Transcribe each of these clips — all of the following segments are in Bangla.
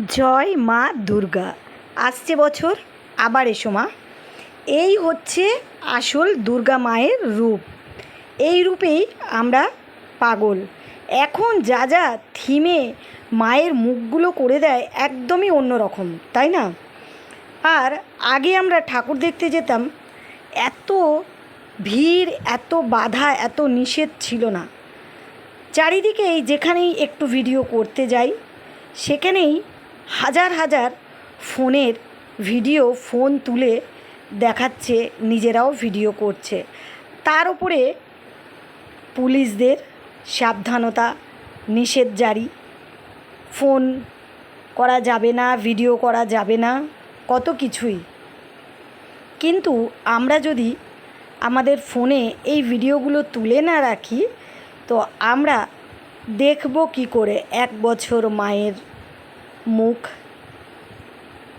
জয় মা দুর্গা। আসছে বছর, আবার এসো মা। এই হচ্ছে আসল দুর্গা মায়ের রূপ। এই রূপেই আমরা পাগল। এখন যা যা থিমে মায়ের মুখগুলো করে দেয় একদমই অন্যরকম তাই না? আর আগে আমরা ঠাকুর দেখতে যেতাম, এত ভিড়, এত বাধা, এত নিষেধ ছিল না। চারিদিকেই যেখানেই একটু ভিডিও করতে যাই, সেখানেই হাজার হাজার ফোনের ভিডিও ফোন তুলে দেখাচ্ছে, নিজেরাও ভিডিও করছে। তার উপরে পুলিশদের সাবধানতা নিষেধ জারি। ফোন করা যাবে না, ভিডিও করা যাবে না, কত কিছুই। কিন্তু আমরা যদি আমাদের ফোনে এই ভিডিওগুলো তুলে না রাখি, তো আমরা দেখব কি করে এক বছর মায়ের মুখ।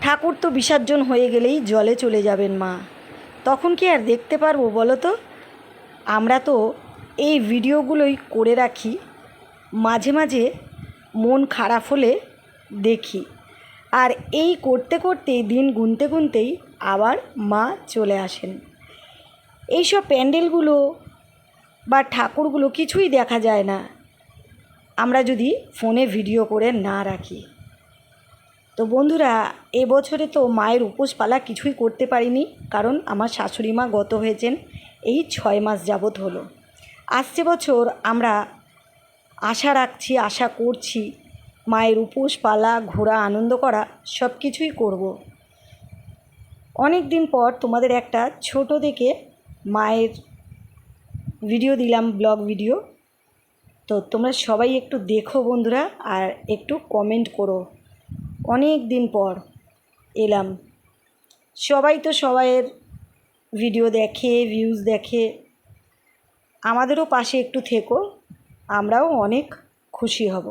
ঠাকুর তো বিসর্জন হয়ে গেলেই জলে চলে যাবেন মা। তখন কি আর দেখতে পারব বলো তো? আমরা তো এই ভিডিওগুলোই করে রাখি, মাঝে মাঝে মন খারাপ হলে দেখি। আর এই করতে করতে দিন গুনতে গুনতেই আবার মা চলে আসেন। এইসব প্যান্ডেলগুলো বা ঠাকুরগুলো কিছুই দেখা যায় না। আমরা যদি ফোনে ভিডিও করে না রাখি। তো বন্ধুরা এবছরে তো মায়ের উপোস পালা কিছুই করতে পারিনি, কারণ আমার শাশুড়ি মা গত হয়েছেন, এই ছয় মাস যাবৎ হলো। আসছে বছর আমরা আশা রাখছি, আশা করছি মায়ের উপোস পালা, ঘোরা, আনন্দ করা সব কিছুই করব। অনেক দিন পর তোমাদের একটা ছোট দেখে মায়ের ভিডিও দিলাম, ব্লগ ভিডিও। তো তোমরা সবাই একটু দেখো বন্ধুরা, আর একটু কমেন্ট করো। অনেক দিন পর এলাম। সবাই তো সবাইয়ের ভিডিও দেখে ভিউজ দেখে। আমাদেরও পাশে একটু থেকো, আমরাও অনেক খুশি হব।